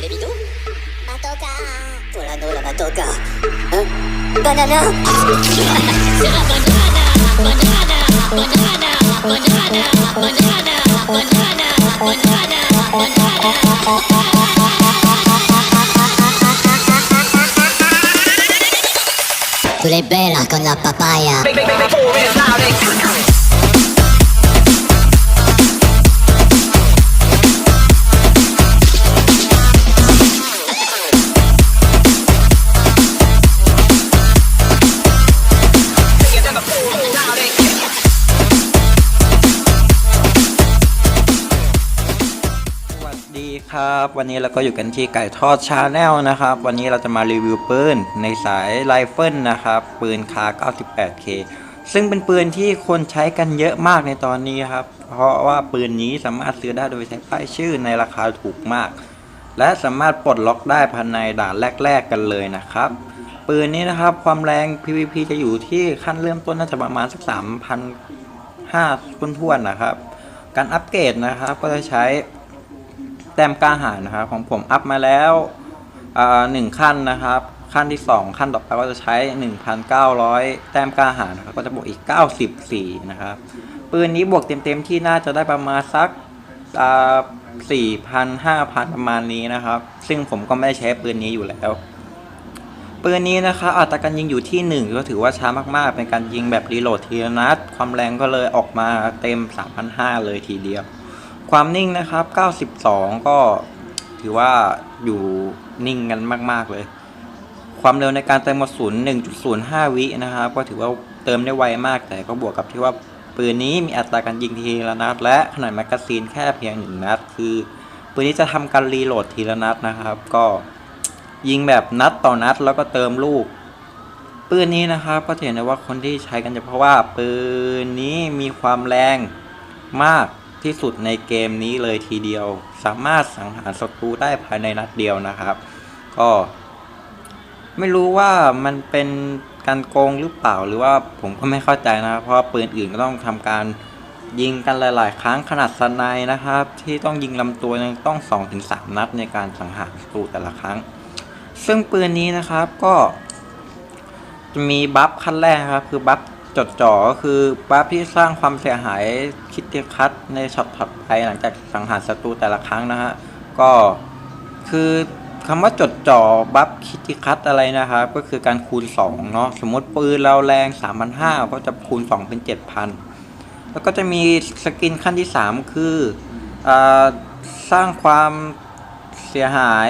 Le bidon Matoka Volano la matoka Hein? Banana. C'est la banana Banana Banana Banana Banana Banana Banana Tu l'hai bella con la papaya วันนี้เราก็อยู่กันที่ไก่ทอดชาแนลนะครับ วันนี้เราจะมารีวิวปืนในสายไรเฟิลนะครับ ปืนคา 98K ซึ่งเป็นปืนที่คนใช้กันเยอะมากในตอนนี้ครับ เพราะว่าปืนนี้สามารถซื้อได้โดยใช้ป้ายชื่อในราคาถูกมาก และสามารถปลดล็อกได้ภายในด่านแรก ๆ กันเลยนะครับ ปืนนี้นะครับความแรง PVP จะอยู่ที่ขั้นเริ่มต้นน่าจะประมาณสัก3,500ต้นทวนๆนะครับ การอัปเกรดนะครับก็จะใช้ แต้มกล้าหาญนะครับ ของผมอัพมาแล้วหนึ่งขั้นนะครับ ขั้นที่ 2 ขั้นต่อไปก็จะใช้ 1,900 แต้มกล้าหาญนะครับก็จะบวกอีก 94 นะครับ ปืนนี้บวกเต็มๆที่น่าจะได้ประมาณสักอ่า4,000 5,000ประมาณนี้นะครับ ซึ่งผมก็ไม่ได้ใช้ปืนนี้อยู่แล้วปืนนี้นะครับอัตราการยิงอยู่ที่ 1 ก็ถือว่าช้ามากๆ เป็นการยิงแบบรีโหลดทีละนัด ความแรงก็เลยออกมาเต็ม 3,500 เลยทีเดียว ความนิ่งนะครับ 92 ก็ถือว่าอยู่นิ่งกันมาก ๆ เลย ความเร็วในการเติมกระสุน 1.05 วินะครับ ก็ถือว่าเติมได้ไวมากแต่ก็บวกกับที่ว่าปืนนี้มีอัตราการยิงทีละนัด และขนาดแมกกาซีนแค่เพียงหนึ่งนัด คือปืนนี้จะทำการรีโหลดทีละนัดนะครับ ก็ยิงแบบนัดต่อนัดแล้วก็เติมลูก ปืนนี้นะครับ ก็จะเห็นได้ว่าคนที่ใช้กันจะเพราะว่าปืนนี้มีความแรงมาก ที่สุดในเกมนี้เลยทีเดียว สามารถสังหารศัตรูได้ภายในนัดเดียวนะครับ ก็ ไม่รู้ว่ามันเป็นการโกงหรือเปล่าหรือว่าผมก็ไม่เข้าใจนะ เพราะปืนอื่นก็ต้องทำการยิงกันหลาย ๆ ครั้งขนาดสนด์นะครับ ที่ต้องยิงลำตัวยังต้อง 2-3 นัดในการสังหารศัตรูแต่ละครั้ง ซึ่งปืนนี้นะครับก็จะมีบัฟขั้นแรกครับคือบัฟ จดจ่อก็คือบัฟที่สร้างความเสียหายคิดเตียคัตในช็อตถัดไปหลังจากสังหารศัตรูแต่ละครั้งนะฮะก็คือคำว่าจดจ่อบัฟคิดติคัตอะไรนะครับ ก็คือการคูณ2เนาะสมมติปืนเราแรง 3,500 ก็จะคูณ 2 เป็น 7,000 แล้วก็จะมีสกินขั้นที่ 3 คืออสร้างความเสียหาย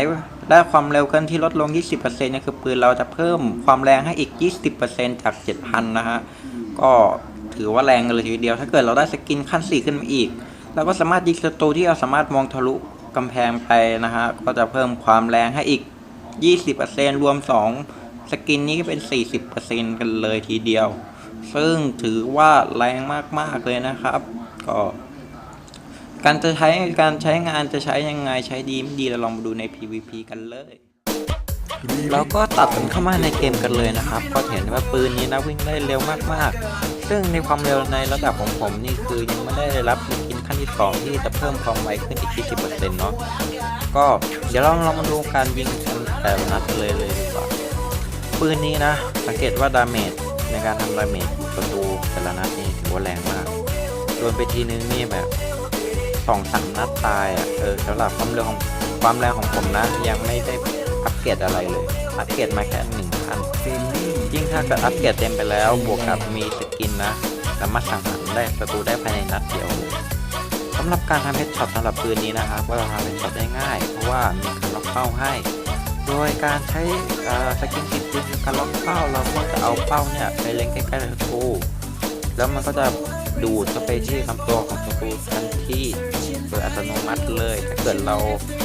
และความเร็วเคลื่อนที่ลดลง 20%เนี่ยคือปืนเราจะเพิ่มความแรงให้อีก 20%จาก 7,000 นะฮะ ก็ถือว่าแรงกันเลยทีเดียว ถ้าเกิดเราได้สกินขั้น 4 ขึ้นมาอีก เราก็สามารถยิงศัตรูที่เราสามารถมองทะลุกำแพงไปนะฮะ ก็จะเพิ่มความแรงให้อีก 20%รวม 2 สกินนี้ก็เป็น 40%กันเลยทีเดียว ซึ่งถือว่าแรงมาก ๆ เลยนะครับ ก็การจะใช้การใช้งานจะใช้ยังไงใช้ดีไม่ดีเราลองมาดูใน PVP กันเลย เราก็ตัดกันเข้ามาในเกมกันเลยนะครับ ก็เห็นว่าปืนนี้นะวิ่งได้เร็วมากๆ ซึ่งในความเร็วในระดับของผมนี่คือยังไม่ได้รับกินขั้นที่ 2 ที่จะเพิ่มความไวขึ้นอีก 20%เนาะ ก็เดี๋ยวเราลองมาดูการยิงกันแต่ละนัดกันเลยเลยดีกว่า ปืนนี้นะ สังเกตว่าดาเมจในการทำดาเมจศัตรูแต่ละนัดนี่ถือว่าแรงมากโดนไปทีนึงนี่แบบสองสามนัดตายอะ เออสำหรับความเร็วของความแรงของผมนะยังไม่ได้ เกรดอะไรเลย อัปเกรดมาแค่หนึ่งพันยิ่งถ้าเกิดอัปเกรดเต็มไปแล้วบวกกับมีสกินนะสามารถสังหารได้ศัตรูได้ภายในนัดเดียวสำหรับการทำเฮดช็อตสำหรับปืนนี้นะครับก็จะทำเฮดช็อตได้ง่าย เพราะว่ามีการล็อกเป้าให้ โดยการใช้สกินติดปืนการล็อกเป้าเราก็จะเอาเป้าเนี่ยไปเล็งใกล้ๆศัตรูแล้วมันก็จะ ดูดเข้าไปที่ลำตัวของศัตรูทันทีโดยอัตโนมัติเลย ถ้าเกิดเรา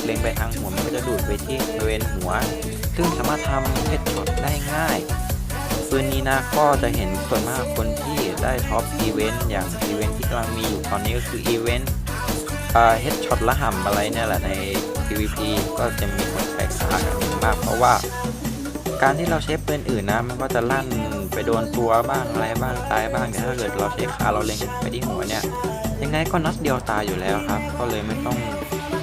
เล็งไปทางหัวมันก็จะดูดไปที่บริเวณหัว ซึ่งสามารถทำเฮดช็อตได้ง่ายปืนนี้นะก็จะเห็นส่วนมากคนที่ได้ท็อปอีเวนต์อย่างอีเวนต์ที่กำลังมีอยู่ตอนนี้ก็คืออีเวนต์เฮดช็อตละห่ำอะไรเนี่ยแหละใน PVP ก็จะมีคนใช้ขากันมาก เพราะว่า การที่เราใช้ปืนอื่นนะมันก็จะลั่น ไปโดนตัวบ้างอะไรบ้างตายบ้างแต่ถ้าเกิดเราใช้ขาเราเล็งไปที่หัวเนี่ยยังไงก็นัดเดียวตายอยู่แล้วครับ ก็เลยไม่ต้อง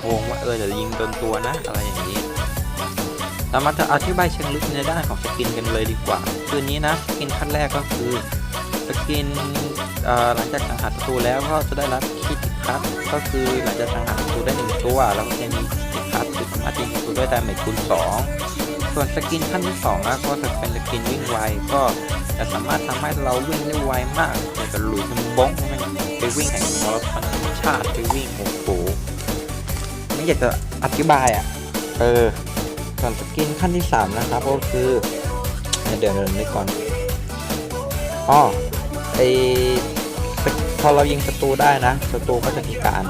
โหงว่าเออเดี๋ยวยิงโดนตัวนะอะไรอย่างนี้เรามาจะอธิบายเชิงลึกในด้านของสกินกันเลยดีกว่า คืนนี้นะสกินขั้นแรกก็คือสกินหลังจากสังหารศัตรูแล้วก็จะได้รับคิติคัตก็คือหลังจากสังหารศัตรูได้หนึ่งตัวแล้วก็จะมีคิติคัตคือสามารถยิงศัตรูด้วยดาเมจคูณสอง ส่วนสกินขั้นที่สองนะก็จะเป็นสกินวิ่งไวก็จะสามารถทำให้เราวิ่งได้ไวมากอยากจะหลุยจนบ้องมันไปวิ่งแข่งมอลธรรมชาติไปวิ่งโอ้โหไม่อยากจะอธิบายอะเออส่วนสกินขั้นที่ 3 นะครับก็คือเดี๋ยวเดี๋ยวนึกก่อนอ๋อไอพอเรายิงศัตรูได้นะศัตรูก็จะพิการ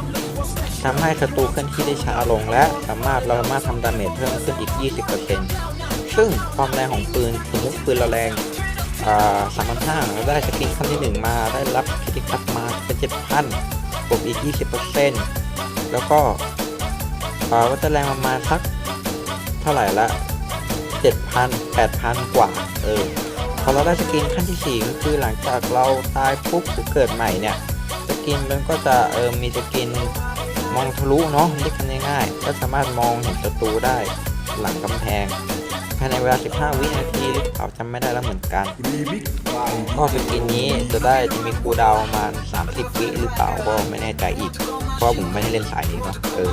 ทำให้ศัตรูเคลื่อนที่ได้ช้าลงและสามารถเราสามารถทำดาเมจเพิ่มขึ้นอีก 20% ซึ่งความแรงของปืนสมมติปืนเราแรงสามพันห้าเราได้สกินขั้นที่1มาได้รับคิติคัตมาเป็น7,000บวกอีก 20%แล้วก็อ่าจะแรงประมาณสักเท่าไหร่ละเจ็ดพันแปดพันกว่า เออ พอเราได้สกินขั้นที่สี่ก็คือหลังจากเราตายปุ๊บหรือเกิดใหม่เนี่ย สกินมันก็จะเออมีสกินมองทะลุเนาะเรียกกันง่ายๆก็สามารถมองเห็นศัตรูได้หลังกำแพง ภายในเวลา 15 วินาทีหรือเปล่าจำไม่ได้แล้วเหมือนกันก็สกินนี้จะได้จะมีคูดาวประมาณ 30 วิหรือเปล่าก็ไม่แน่ใจอีก เพราะผมไม่ได้เล่นสายนี้เนาะเออ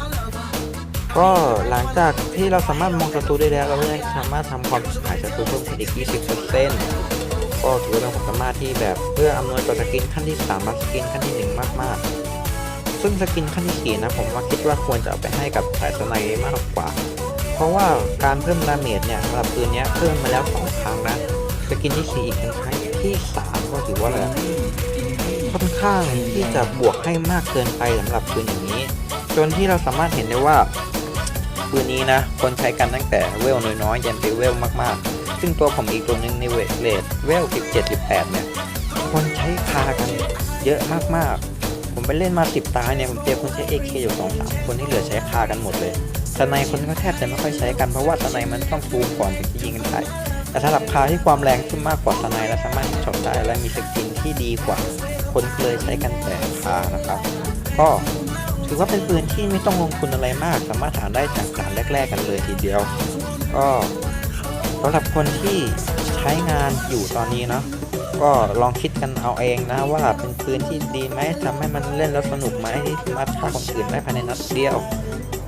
ก็หลังจากที่เราสามารถมองศัตรูได้แล้ว เราก็ยังสามารถทำความหายศัตรูเพิ่มขึ้นอีก 20%ก็ถือว่าเป็นความสามารถที่แบบเพื่ออำนวยต่อสกินขั้นที่3มาสกินขั้นที่ 1 มากๆ ซึ่งสกินขั้นที่4นะผมว่าคิดว่าควรจะเอาไปให้กับสายสไนด์มากกว่า เพราะว่าการเพิ่มดาเมจเนี่ยสำหรับปืนนี้เพิ่มมาแล้ว2ครั้งนะสกินที่4อีกครั้งที่3ก็ถือว่าแบบค่อนข้างที่จะบวกให้มากเกินไปสำหรับปืนอย่างนี้ จนที่เราสามารถเห็นได้ว่าปืนนี้นะคนใช้กันตั้งแต่เวลน้อยๆยันไปเวลมากๆ ซึ่งตัวผมอีกตัวหนึงในเวทเลทเวล17 18เนี่ยคนใช้คากันเยอะมากๆ ผมไปเล่นมา 10 ตาเนี่ยผมเจอคนใช้ AK อยู่2 3คนที่เหลือใช้คากันหมดเลย สไนคนก็แทบจะไม่ค่อยใช้กันเพราะว่าสไนมันต้องซูมก่อนถึงจะยิงกันได้ แต่สำหรับคาที่ความแรงขึ้นมากกว่าสไนและสามารถช็อตได้และมีสกินที่ดีกว่า คนเคยใช้กันแต่คานะครับ ก็ถือว่าเป็นปืนที่ไม่ต้องลงทุนอะไรมาก สามารถหาได้จากด่านแรก ๆ กันเลยทีเดียว ก็สำหรับคนที่ใช้งานอยู่ตอนนี้เนาะก็ลองคิดกันเอาเองนะว่าเป็นปืนที่ดีไหมทำให้มันเล่นแล้วสนุกไหมที่สามารถฆ่าคนอื่นได้ภายในนัดเดียว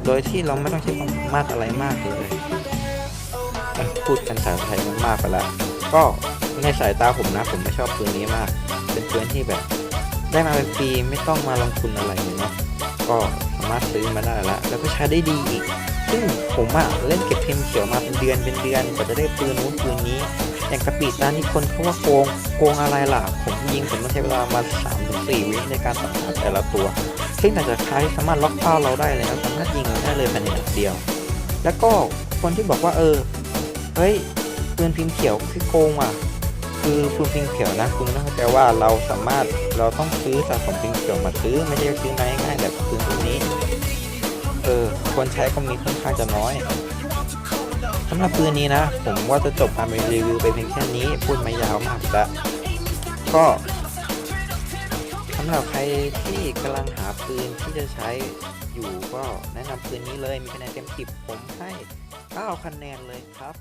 โดยที่เราไม่ต้องใช้ความามารถอะไรมากเลย พูดกันสาไทยมันมากไปล้วก็ในสายตาผมนะ ผมไม่ชอบปืนนี้มาก เป็นปืนที่แบบ ได้มาเป็นฟรีไม่ต้องมาลงทุนอะไรเลยเนาะก็สามารถซื้อมาได้ล้วแล้วก็ใช้ได้ดีอีก ซึ่งผมอะเล่นเก็บเพมเขียวมาเป็นเดือนเป็นเดือนกว่าจะได้ปืนนู้นปืนนี้อย่างกระปีตานี่คนเขาว่าโกงโกงอะไรล่ะ ผมยิงผมต้องใช้เวลามาสามสี่วิในการสังหารแต่ละตัว ซึ่งหลังจากท้ายสามารถล็อกเป้าเราได้แล้วสามารถยิงเราได้เลยภายในนัดเดียว แล้วก็คนที่บอกว่าเออเฮ้ยปืนพิมพ์เขียวคือโกงอะคือปืนพิมพ์เขียวนะคุณต้องเข้าใจว่าเราสามารถเราต้องซื้อสะสมพิมพ์เขียวมาซื้อไม่ใช่ซื้อมาง่ายๆแบบปืนตัวนี้เออคนใช้ก็มีค่อนข้างจะน้อยสำหรับปืนนี้นะ ผมว่าจะจบการรีวิวไปเพียงแค่นี้พูดมายาวมากแล้วก็ สำหรับใครที่กำลังหาปืนที่จะใช้อยู่ก็แนะนำปืนนี้เลยมีคะแนนเต็ม10ผมให้9คะแนนเลยครับ